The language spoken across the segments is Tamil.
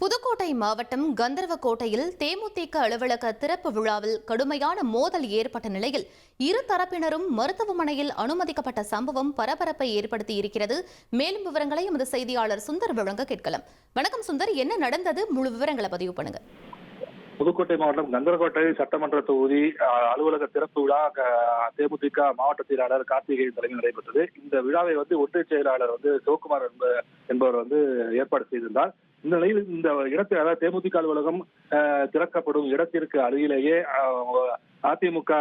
புதுக்கோட்டை மாவட்டம் கந்தர்வக்கோட்டையில் தேமுதிக அலுவலக திறப்பு விழாவில் கடுமையான மோதல் ஏற்பட்ட நிலையில் இரு தரப்பினரும் மருத்துவமனையில் அனுமதிக்கப்பட்ட சம்பவம் பரபரப்பை ஏற்படுத்தி இருக்கிறது. மேலும் விவரங்களை எமது செய்தியாளர் சுந்தர் வழங்க கேட்கலாம். வணக்கம் சுந்தர் என்ன நடந்தது? முழு விவரங்களை பதிவு பண்ணுங்க. புதுக்கோட்டை மாவட்டம் கந்தரக்கோட்டை சட்டமன்ற தொகுதி அலுவலக திறப்பு விழா க- தேமுதிக மாவட்ட செயலாளர் கார்த்திகேயன் தலைமையில் நடைபெற்றது. இந்த விழாவை வந்து ஒன்றிய செயலாளர் வந்து சிவகுமார் என்ப- என்பவர் வந்து ஏற்பாடு செய்திருந்தார். இந்த நிலையில் இந்த இடத்தில் அதாவது தேமுதிக அலுவலகம் திறக்கப்படும் இடத்திற்கு அருகிலேயே அதிமுக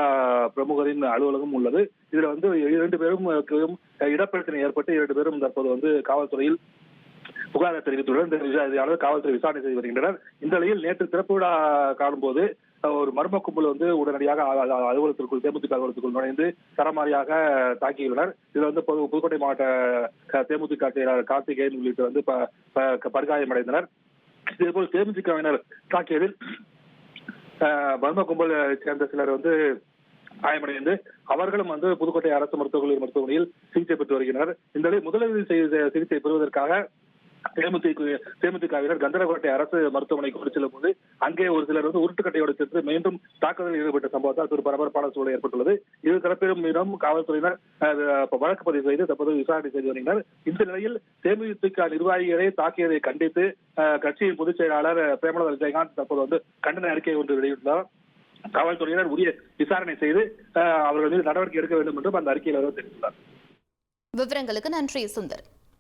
பிரமுகரின் அலுவலகம் உள்ளது. இதுல வந்து இரண்டு பேரும் இடப்பிரச்சனை ஏற்பட்டு இரண்டு பேரும் தற்போது வந்து காவல்துறையில் புகாரை தெரிவித்துள்ளனர். இந்த விசாரணையாளர் காவல்துறை விசாரணை செய்து வருகின்றனர். இந்த நிலையில் நேற்று திறப்பு விழா காணும்போது ஒரு மர்ம கும்பல் வந்து உடனடியாக அலுவலகத்திற்குள் தேமுதிக அலுவலகத்திற்குள் நுழைந்து தரமாரியாக தாக்கியுள்ளனர். இதுல வந்து பொது- புதுக்கோட்டை மாவட்ட தேமுதிக செயலாளர் கார்த்திகேயன் உள்ளிட்ட வந்து ப- ப- படுகாயமடைந்தனர் இதேபோல் தேமுதிகவினர் தாக்கியதில் அஹ், மர்ம கும்பலை சேர்ந்த சிலர் வந்து காயமடைந்து அவர்களும் வந்து புதுக்கோட்டை அரசு மருத்துவக் கல்லூரி மருத்துவமனையில் சிகிச்சை பெற்று வருகின்றனர். இந்த நிலையில் முதலுதவி சிகிச்சை பெறுவதற்காக தேமுதிக தேமுதிகவினர் கந்தரகோட்டை அரசு மருத்துவமனைக்கு கொண்டு செல்லும் போது அங்கே ஒரு சிலர் வந்து உருட்டுக்கட்டையோடு சென்று மீண்டும் தாக்குதலில் ஈடுபட்ட சம்பவத்தால் ஒரு பரபரப்பான சூழல் ஏற்பட்டுள்ளது. இரு தரப்பிலும் மீதும் காவல்துறையினர் வழக்கு பதிவு செய்து தற்போது விசாரணை செய்து வருகின்றனர். இந்த நிலையில் தேமுதிக நிர்வாகிகளை தாக்கியதை கண்டித்து கட்சியின் பொதுச் செயலாளர் பிரேமலதா விஜயகாந்த் தற்போது வந்து கண்டன அறிக்கை ஒன்று வெளியிட்டுள்ளார். காவல்துறையினர் உரிய விசாரணை செய்து அவர்கள் மீது நடவடிக்கை எடுக்க வேண்டும் என்றும் அந்த அறிக்கையில் அவர் தெரிவித்துள்ளார். விவரங்களுக்கு நன்றி சுந்தர்.